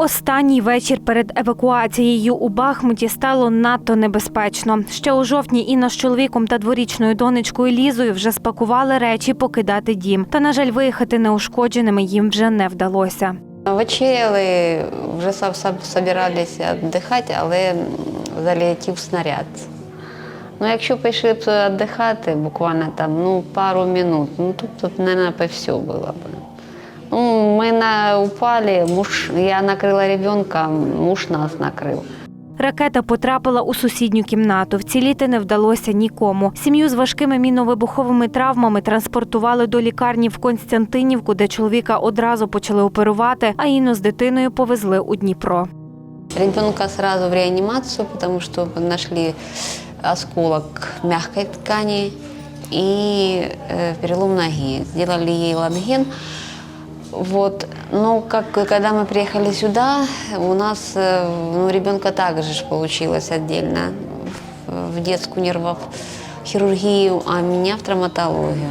Останній вечір перед евакуацією у Бахмуті стало надто небезпечно. Ще у жовтні Інна з чоловіком та дворічною донечкою Лізою вже спакували речі покидати дім. Та, на жаль, виїхати неушкодженими їм вже не вдалося. Вечеряли, вже собиралися віддихати, але залетів снаряд. Ну, якщо пішли б віддихати, буквально там ну, пару минут, ну тут, тут мабуть, все було б. Ну, ми на, упали, муж, я накрила ребенка, муж нас накрив. Ракета потрапила у сусідню кімнату. Вціліти не вдалося нікому. Сім'ю з важкими міновибуховими травмами транспортували до лікарні в Константинівку, де чоловіка одразу почали оперувати, а Інну з дитиною повезли у Дніпро. Ребенка сразу в реанимацию, потому что нашли осколок мягкой ткани и э, перелом ноги. Сделали ей ланген. Вот. Но как, когда мы приехали сюда, у нас э, ну, ребенка также получилось отдельно в детскую нервохирургию, а меня в травматологию.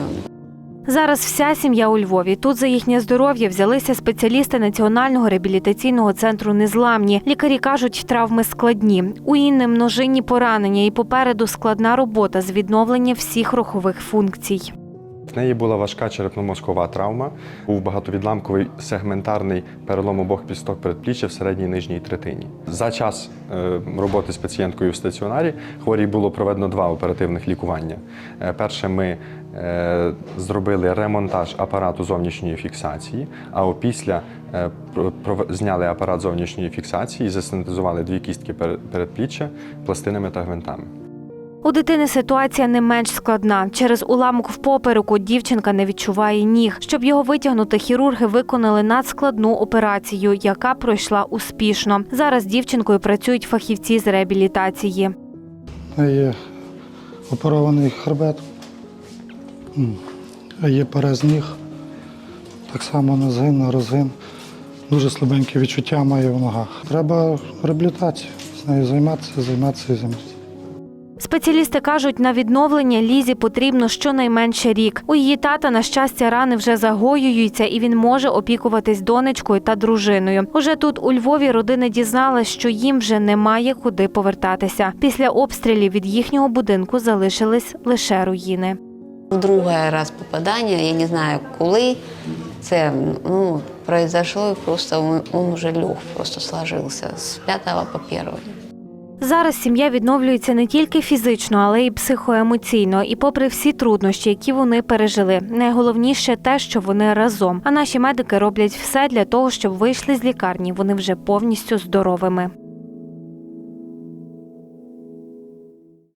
Зараз вся сім'я у Львові. Тут за їхнє здоров'я взялися спеціалісти Національного реабілітаційного центру Незламні. Лікарі кажуть, травми складні. У Інни множинні поранення і попереду складна робота з відновлення всіх рухових функцій. Неї була важка черепно-мозкова травма, був багатовідламковий сегментарний перелом обох кісток передпліччя в середній нижній третині. За час е, роботи з пацієнткою в стаціонарі хворій було проведено два оперативних лікування. Е, Перше ми е, зробили ремонтаж апарату зовнішньої фіксації, а опісля зняли апарат зовнішньої фіксації і засинтезували дві кістки перед- передпліччя пластинами та гвинтами. У дитини ситуація не менш складна. Через уламок в попереку дівчинка не відчуває ніг. Щоб його витягнути, хірурги виконали надскладну операцію, яка пройшла успішно. Зараз з дівчинкою працюють фахівці з реабілітації. Є оперований хребет, є перез ніг, так само на згин, на розгин. Дуже слабенькі відчуття має в ногах. Треба реабілітацію, з нею займатися, займатися і займатися. Спеціалісти кажуть, на відновлення лізі потрібно щонайменше рік. У її тата, на щастя, рани вже загоюються, і він може опікуватись донечкою та дружиною. Уже тут, у Львові, родина дізналась, що їм вже немає куди повертатися. Після обстрілів від їхнього будинку залишились лише руїни. Другий раз попадання, я не знаю коли. Це ну, произошло, і просто він, вже лег, просто сложився з 5 по 1. Зараз сім'я відновлюється не тільки фізично, але й психоемоційно. І попри всі труднощі, які вони пережили, найголовніше те, що вони разом. А наші медики роблять все для того, щоб вийшли з лікарні. Вони вже повністю здоровими.